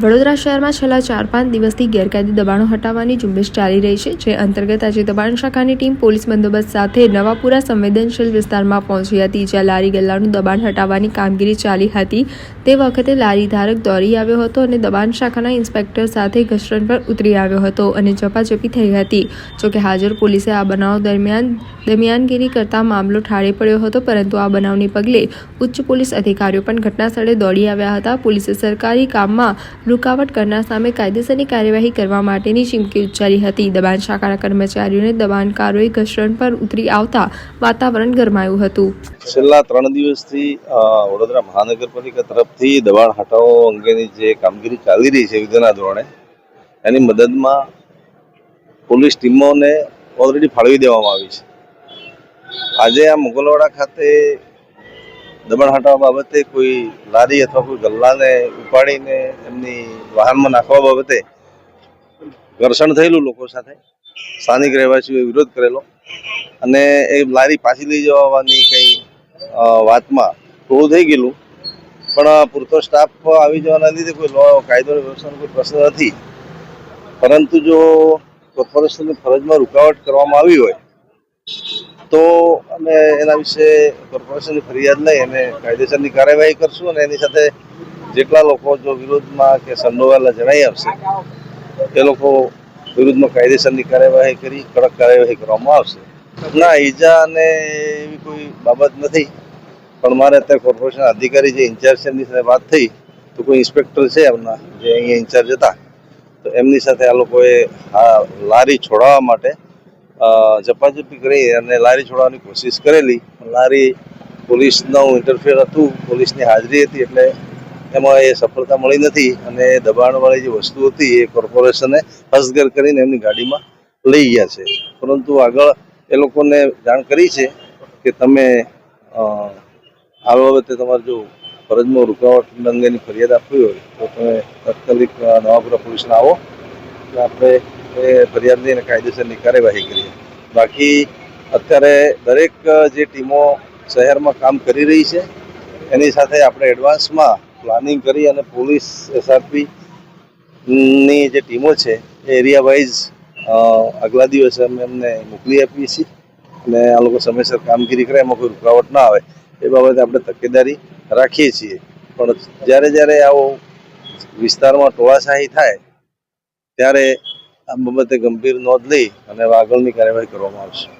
વડોદરા શહેરમાં છેલ્લા ચાર પાંચ દિવસથી ગેરકાયદે દબાણો હટાવવાની ઝુંબેશ ચાલી રહી છે, જે અંતર્ગત આજે દબાણ શાખાની ટીમ પોલીસ બંદોબસ્ત સાથે નવાપુરા સંવેદનશીલ વિસ્તારમાં પહોંચી હતી, જ્યાં લારી ગલ્લાનું દબાણ હટાવવાની કામગીરી ચાલી હતી. તે વખતે લારી ધારક દોડી આવ્યો હતો અને દબાણ શાખાના ઇન્સ્પેક્ટર સાથે ઘસરણ પર ઉતરી આવ્યો હતો અને ઝપાઝપી થઈ હતી. જોકે હાજર પોલીસે આ બનાવ દરમિયાન, દરમિયાનગીરી કરતા મામલો ઠાળે પડ્યો હતો, પરંતુ આ બનાવને પગલે ઉચ્ચ પોલીસ અધિકારીઓ પણ ઘટનાસ્થળે દોડી આવ્યા હતા. પોલીસે સરકારી કામમાં રૂકાવટ કરનાર સામે કાયદેસરની કાર્યવાહી કરવા માટેની ચીમકી ઉચ્ચારી હતી. દબાણ શાખાના કર્મચારીઓને દબાણકારોએ ઘસરણ પર ઉતરી આવતા વાતાવરણ ગરમાયું હતું. છેલ્લા ત્રણ દિવસથી વડોદરા મહાનગરપાલિકા તરફથી દબાણ હટાવો અંગેની જે કામગીરી ચાલી રહી છે યુદ્ધના ધોરણે, એની મદદમાં પોલીસ ટીમોને ઓલરેડી ફાળવી દેવામાં આવી છે. આજે આ મુગલવાડા ખાતે દબાણ હટાવવા બાબતે કોઈ લારી અથવા કોઈ ગલ્લાને ઉપાડીને એમની વાહનમાં નાખવા બાબતે ઘર્ષણ થયેલું લોકો સાથે. સ્થાનિક રહેવાસીઓએ વિરોધ કરેલો. અને એ લારી પાછી લઈ જવાની કંઈ વાતમાં થોડું થઈ ગયેલું. પણ પૂરતો સ્ટાફ આવી જવાના લીધે કોઈ કાયદો વ્યવસ્થાનો કોઈ પ્રશ્ન નથી. પરંતુ જો કોર્પોરેશનની ફરજમાં રૂકાવટ કરવામાં આવી હોય તો અમે એના વિશે કોર્પોરેશનની ફરિયાદ લઈ અને કાયદેસરની કાર્યવાહી કરશું અને એની સાથે જેટલા લોકો જો વિરોધમાં કે સંડોવાયેલા જણાઈ આવશે, એ લોકો વિરુદ્ધમાં કાયદેસરની કાર્યવાહી કરી, કડક કાર્યવાહી કરવામાં આવશે. ના, ઈજા અને એવી કોઈ બાબત નથી, પણ મારે અત્યારે કોર્પોરેશન અધિકારી જે ઇન્ચાર્જ છે એમની સાથે વાત થઈ, તો કોઈ ઇન્સ્પેક્ટર છે એમના, જે અહીંયા ઇન્ચાર્જ હતા, તો એમની સાથે આ લોકોએ આ લારી છોડાવવા માટે ઝપાઝપી કરી અને લારી છોડાવવાની કોશિશ કરેલી. લારી પોલીસનું ઇન્ટરફેર હતું, પોલીસની હાજરી હતી એટલે એમાં એ સફળતા મળી નથી અને દબાણવાળી જે વસ્તુ હતી એ કોર્પોરેશને હસ્તગર કરીને એમની ગાડીમાં લઈ ગયા છે. પરંતુ આગળ એ લોકોને જાણ કરી છે કે તમે આ બાબતે તમારે જો ફરજમાં રૂકાવટ અંગેની ફરિયાદ આપવી હોય તો તમે તાત્કાલિક નવાપુરા પોલીસને આવો. એટલે આપણે એ ફરિયાદની અને કાયદેસરની કાર્યવાહી કરીએ. બાકી અત્યારે દરેક જે ટીમો શહેરમાં કામ કરી રહી છે, એની સાથે આપણે એડવાન્સમાં પ્લાનિંગ કરી અને પોલીસ એસઆરપી ની જે ટીમો છે, એ એરિયા વાઇઝ આગલા દિવસે અમે એમને મોકલી આપીએ છીએ. અને આ લોકો સમયસર કામગીરી કરે, એમાં કોઈ રૂકાવટ ના આવે. એ બાબતે આપણે તકેદારી રાખીએ છીએ. પણ જ્યારે જ્યારે આવો વિસ્તારમાં ટોળાશાહી થાય ત્યારે આ બાબતે ગંભીર નોંધ લઈ અને આગળની કાર્યવાહી કરવામાં આવશે.